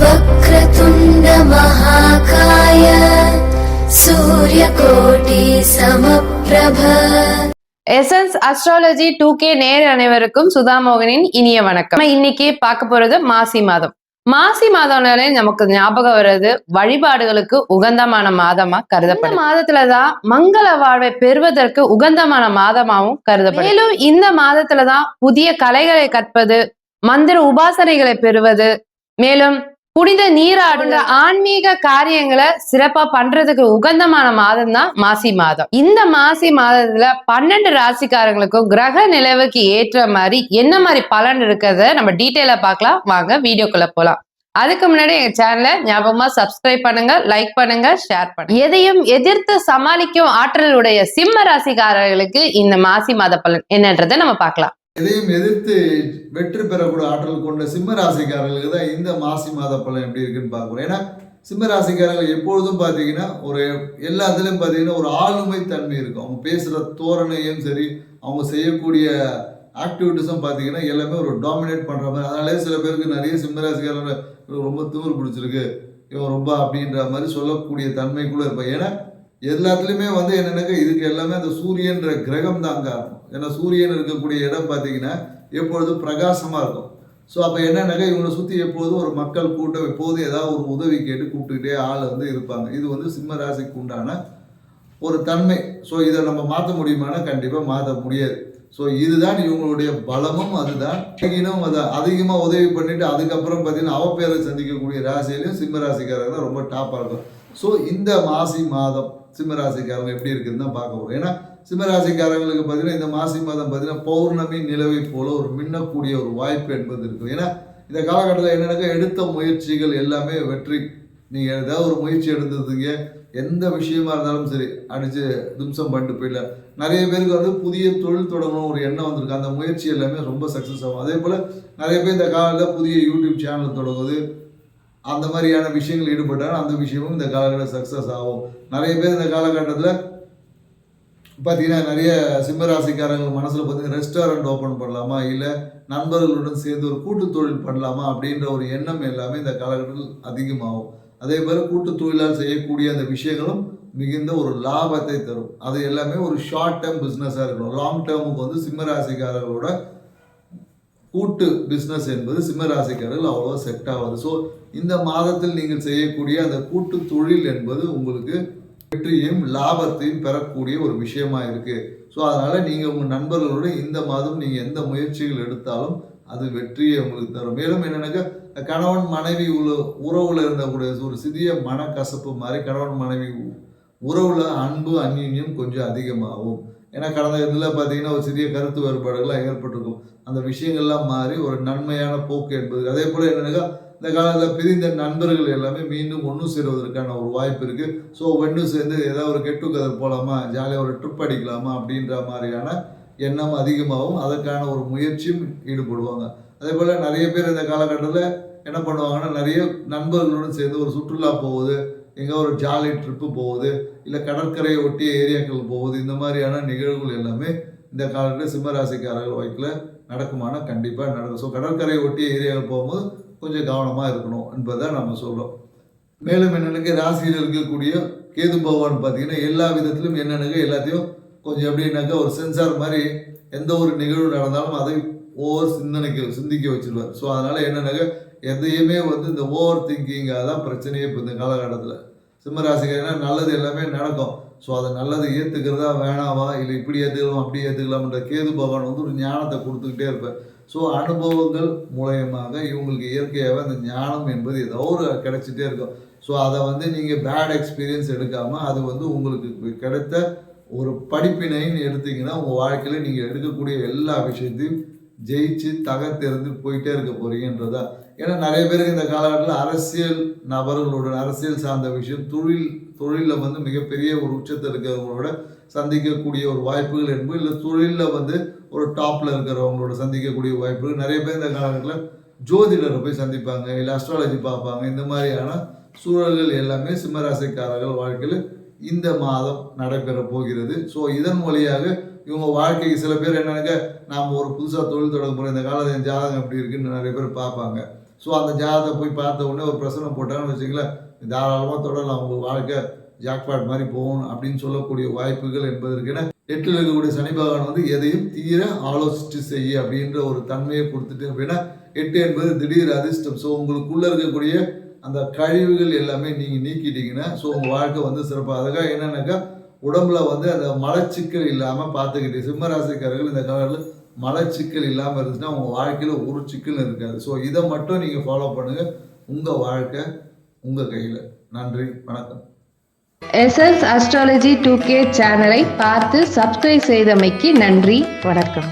वक्रतुण्ड महाकाय सूर्यकोटि समप्रभ எசன்ஸ் அஸ்ட்ராலஜி டூ கே நேர் அனைவருக்கும் சுதாமோகனின் இனிய வணக்கம் நம்ம இன்னைக்கு பார்க்க போறது மாசி மாதம் மாசி மாதம்னாலே நமக்கு ஞாபகம் வர்றது வழிபாடுகளுக்கு உகந்தமான மாதமா கருதப்படும் இந்த மாதத்துலதான் மங்கள வாழ்வை பெறுவதற்கு உகந்தமான மாதமாவும் கருதப்படும் மேலும் இந்த மாதத்துலதான் புதிய கலைகளை கற்பது மந்திர உபாசனைகளை பெறுவது மேலும் புனித நீராடுங்க ஆன்மீக காரியங்களை சிறப்பா பண்றதுக்கு உகந்தமான மாதம் தான் மாசி மாதம். இந்த மாசி மாதத்துல பன்னெண்டு ராசிக்காரங்களுக்கும் கிரக நிலவுக்கு ஏற்ற மாதிரி என்ன மாதிரி பலன் இருக்கிறத நம்ம டீட்டெயிலா பார்க்கலாம். வாங்க வீடியோக்குள்ள போலாம். அதுக்கு முன்னாடி எங்க சேனலை ஞாபகமா சப்ஸ்கிரைப் பண்ணுங்க லைக் பண்ணுங்க ஷேர் பண்ணுங்க. எதையும் எதிர்த்து சமாளிக்கும் ஆற்றலுடைய சிம்ம ராசிக்காரர்களுக்கு இந்த மாசி மாத பலன் என்னன்றதை நம்ம பார்க்கலாம். எதையும் எதிர்த்து வெற்றி பெறக்கூடிய ஆற்றல் கொண்ட சிம்ம ராசிக்காரர்களுக்கு தான் இந்த மாசி மாத பலன் எப்படி இருக்குன்னு பார்க்குறோம் ஏன்னா சிம்ம ராசிக்காரர்கள் எப்பொழுதும் பார்த்தீங்கன்னா ஒரு எல்லா இதுலையும் பார்த்தீங்கன்னா ஒரு ஆளுமை தன்மை இருக்கும். அவங்க பேசுகிற தோரணையும் சரி அவங்க செய்யக்கூடிய ஆக்டிவிட்டிஸும் பார்த்தீங்கன்னா எல்லாமே ஒரு டாமினேட் பண்ணுற மாதிரி. அதனாலே சில பேருக்கு நிறைய சிம்மராசிக்காரர்கள் ரொம்ப திமிரு பிடிச்சிருக்கு. இவன் ரொம்ப அப்படின்ற மாதிரி சொல்லக்கூடிய தன்மை கூட இருப்பான். ஏன்னா எல்லாத்துலேயுமே வந்து என்னென்னாக்கா இதுக்கு எல்லாமே அந்த சூரியன்ற கிரகம் தான் காரணம் ஏன்னா சூரியன் இருக்கக்கூடிய இடம் பார்த்தீங்கன்னா எப்பொழுதும் பிரகாசமாக இருக்கும். ஸோ அப்போ என்னென்னாக்கா இவங்களை சுற்றி எப்போதும் ஒரு மக்கள் கூட்டம் எப்போதும் ஏதாவது ஒரு உதவி கேட்டு கூப்பிட்டுக்கிட்டே ஆள் வந்து இருப்பாங்க. இது வந்து சிம்ம ராசிக்கு உண்டான ஒரு தன்மை. ஸோ இதை நம்ம மாற்ற முடியுமானா கண்டிப்பாக மாற்ற முடியாது. ஸோ இதுதான் இவங்களுடைய பலமும் அதுதான் இன்னும் அதை அதிகமாக உதவி பண்ணிட்டு அதுக்கப்புறம் பார்த்தீங்கன்னா அவப்பேரை சந்திக்கக்கூடிய ராசியிலையும் சிம்ம ராசிக்காரங்க தான் ரொம்ப டாப்பாக இருக்கும். ஸோ இந்த மாசி மாதம் சிம்மராசிக்காரங்க எப்படி இருக்குதுன்னு தான் பார்க்க போகிறோம் ஏன்னா சிம்மராசிக்காரங்களுக்கு பார்த்தீங்கன்னா இந்த மாசி மாதம் பார்த்தீங்கன்னா பௌர்ணமி நிலவை போல ஒரு மின்னக்கூடிய ஒரு வாய்ப்பு என்பது இருக்கும் ஏன்னா இந்த காலகட்டத்தில் என்னென்னாக்கா எடுத்த முயற்சிகள் எல்லாமே வெற்றி. நீங்கள் ஏதாவது ஒரு முயற்சி எடுத்ததுக்கு எந்த விஷயமா இருந்தாலும் சரி அடித்து தும்சம் பண்ணிட்டு போயிடல நிறைய பேருக்கு வந்து புதிய தொழில் தொடங்கணும் ஒரு எண்ணம் வந்திருக்கு. அந்த முயற்சி எல்லாமே ரொம்ப சக்ஸஸ் ஆகும். அதே போல் நிறைய பேர் இந்த காலத்தில் புதிய யூடியூப் சேனல் தொடங்குது அந்த மாதிரியான விஷயங்கள் ஈடுபட்டால் அந்த விஷயமும் இந்த காலகட்டம் சக்ஸஸ் ஆகும். நிறைய பேர் இந்த காலகட்டத்தில் பார்த்தீங்கன்னா நிறைய சிம்மராசிக்காரங்க மனசில் பார்த்தீங்கன்னா ரெஸ்டாரண்ட் ஓப்பன் பண்ணலாமா? இல்லை நண்பர்களுடன் சேர்ந்து ஒரு கூட்டு தொழில் பண்ணலாமா? அப்படின்ற ஒரு எண்ணம் எல்லாமே இந்த காலகட்டத்தில் அதிகமாகும். அதே மாதிரி கூட்டு தொழிலால் செய்யக்கூடிய அந்த விஷயங்களும் மிகுந்த ஒரு லாபத்தை தரும். அது எல்லாமே ஒரு ஷார்ட் டேர்ம் பிஸ்னஸாக இருக்கணும். லாங் டேர்முக்கு வந்து சிம்மராசிக்காரர்களோட கூட்டு பிஸ்னஸ் என்பது சிம்மராசிக்காரர்கள் அவ்வளோ செட் ஆகாது. ஸோ இந்த மாதத்தில் நீங்கள் செய்யக்கூடிய அந்த கூட்டு தொழில் என்பது உங்களுக்கு வெற்றியையும் லாபத்தையும் பெறக்கூடிய ஒரு விஷயமா இருக்குது ஸோ அதனால் நீங்கள் உங்கள் நண்பர்களோடு இந்த மாதம் நீங்கள் எந்த முயற்சிகள் எடுத்தாலும் அது வெற்றியை உங்களுக்கு தரும். மேலும் என்னன்னாக்கா கணவன் மனைவி உள்ள உறவில் இருந்தக்கூடிய ஒரு சிறிய மனக்கசப்பு மாதிரி கணவன் மனைவி உறவில் அன்பு அந்நியம் கொஞ்சம் அதிகமாகும். ஏன்னா கடந்த இதில் பார்த்தீங்கன்னா ஒரு சிறிய கருத்து வேறுபாடுகள்லாம் ஏற்பட்டிருக்கும். அந்த விஷயங்கள்லாம் மாறி ஒரு நன்மையான போக்கு என்பது அதே போல் என்னென்னா இந்த காலத்தில் பிரிந்த நண்பர்கள் எல்லாமே மீண்டும் ஒன்று சேருவதற்கான ஒரு வாய்ப்பு இருக்குது ஸோ ஒன்று சேர்ந்து ஏதாவது ஒரு கெட்டு கதை போகலாமா ஜாலியாக ஒரு ட்ரிப் அடிக்கலாமா? அப்படின்ற மாதிரியான எண்ணம் அதிகமாகவும் அதற்கான ஒரு முயற்சியும் ஈடுபடுவாங்க. அதே போல் நிறைய பேர் இந்த காலகட்டத்தில் என்ன பண்ணுவாங்கன்னா நிறைய நண்பர்களுடன் சேர்ந்து ஒரு சுற்றுலா போகுது எங்கே ஒரு ஜாலி ட்ரிப்பு போகுது இல்லை கடற்கரையை ஒட்டிய ஏரியாக்கள் போகுது இந்த மாதிரியான நிகழ்வுகள் எல்லாமே இந்த காலத்தில் சிம்மராசிக்காரர்கள் வாய்க்கில் நடக்குமானா கண்டிப்பாக நடக்கும். ஸோ கடற்கரையை ஒட்டிய ஏரியாவில் போகும்போது கொஞ்சம் கவனமாக இருக்கணும் என்பதை நம்ம சொல்கிறோம் மேலும் என்னென்னக்கு ராசியில் இருக்கக்கூடிய கேது பகவான் பார்த்தீங்கன்னா எல்லா விதத்திலும் என்னென்னுங்க எல்லாத்தையும் கொஞ்சம் எப்படின்னாக்கா ஒரு சென்சார் மாதிரி எந்த ஒரு நிகழ்வு நடந்தாலும் அதை ஓவர் சிந்தனைக்கு சிந்திக்க வச்சிருவார். ஸோ அதனால் என்னென்னாக்க எதையுமே வந்து இந்த ஓவர் திங்கிங்காக தான் பிரச்சனையே இப்போ இந்த காலகட்டத்தில். சிம்மராசிக்காரனா நல்லது எல்லாமே நடக்கும். ஸோ அதை நல்லதை ஏற்றுக்கிறதா வேணாவா இல்லை இப்படி ஏற்றுக்கலாம் அப்படி ஏற்றுக்கலாம்ன்ற கேது பகவான் வந்து ஒரு ஞானத்தை கொடுத்துக்கிட்டே இருப்பேன் ஸோ அனுபவங்கள் மூலயமாக இவங்களுக்கு இயற்கையாகவே அந்த ஞானம் என்பது ஏதோ ஒரு கிடைச்சிட்டே இருக்கும். ஸோ அதை வந்து நீங்கள் பேட் எக்ஸ்பீரியன்ஸ் எடுக்காமல் அது வந்து உங்களுக்கு கிடைத்த ஒரு படிப்பினைன்னு எடுத்தீங்கன்னா உங்கள் வாழ்க்கையில் நீங்கள் எடுக்கக்கூடிய எல்லா விஷயத்தையும் ஜெயிச்சு தகர்த்தெறிந்து போயிட்டே இருக்க போறீங்கன்றதா? ஏன்னா நிறைய பேருக்கு இந்த காலகட்டத்தில் அரசியல் நபர்களுடன் அரசியல் சார்ந்த விஷயம் தொழில் தொழிலில் வந்து மிகப்பெரிய ஒரு உச்சத்தில் இருக்கிறவங்களோட சந்திக்கக்கூடிய ஒரு வாய்ப்புகள் என்பது இல்லை தொழிலில் வந்து ஒரு டாப்பில் இருக்கிறவங்களோட சந்திக்கக்கூடிய வாய்ப்புகள். நிறைய பேர் இந்த காலகட்டத்தில் ஜோதிடரை போய் சந்திப்பாங்க இல்லை அஸ்ட்ராலஜி பார்ப்பாங்க. இந்த மாதிரியான சூழல்கள் எல்லாமே சிம்மராசிக்காரர்கள் வாழ்க்கையில் இந்த மாதம் நடைபெற போகிறது. ஸோ இதன் வழியாக இவங்க வாழ்க்கைக்கு சில பேர் என்னென்னாக்க நாம் ஒரு புதுசாக தொழில் தொடங்க போகிறோம் இந்த காலத்தில் என் ஜாதகம் எப்படி இருக்குன்னு நிறைய பேர் பார்ப்பாங்க. ஸோ அந்த ஜாதகத்தை போய் பார்த்த உடனே ஒரு பிரசனம் போட்டாங்கன்னு வச்சுங்களேன் தாராளமாக தொடரலாம் உங்கள் வாழ்க்கை ஜாக்பாட் மாதிரி போகணும் அப்படின்னு சொல்லக்கூடிய வாய்ப்புகள் என்பதற்கென எட்டில் இருக்கக்கூடிய சனி பகவான் வந்து எதையும் தீர ஆலோசித்து செய்ய அப்படின்ற ஒரு தன்மையை கொடுத்துட்டு அப்படின்னா எட்டு என்பது திடீர் அதிர்ஷ்டம். ஸோ உங்களுக்குள்ளே இருக்கக்கூடிய அந்த கழிவுகள் எல்லாமே நீங்கள் நீக்கிட்டீங்கன்னா ஸோ உங்கள் வாழ்க்கை வந்து சிறப்பாக அதுக்காக என்னென்னாக்கா உடம்புல வந்து அந்த மலச்சிக்கல் இல்லாமல் பார்த்துக்கிட்டு சிம்மராசிக்காரர்கள் இந்த காலத்தில் மலச்சிக்கல் இல்லாமல் இருந்துச்சுன்னா உங்கள் வாழ்க்கையில் ஒரு சிக்கல் இருக்காது. ஸோ இதை மட்டும் நீங்கள் ஃபாலோ பண்ணுங்கள் உங்கள் வாழ்க்கை உங்கள் கையில். நன்றி வணக்கம். எஸ்எஸ் அஸ்ட்ராலஜி டூ கே சேனலை பார்த்து சப்ஸ்கிரைப் செய்தமைக்கு நன்றி வணக்கம்.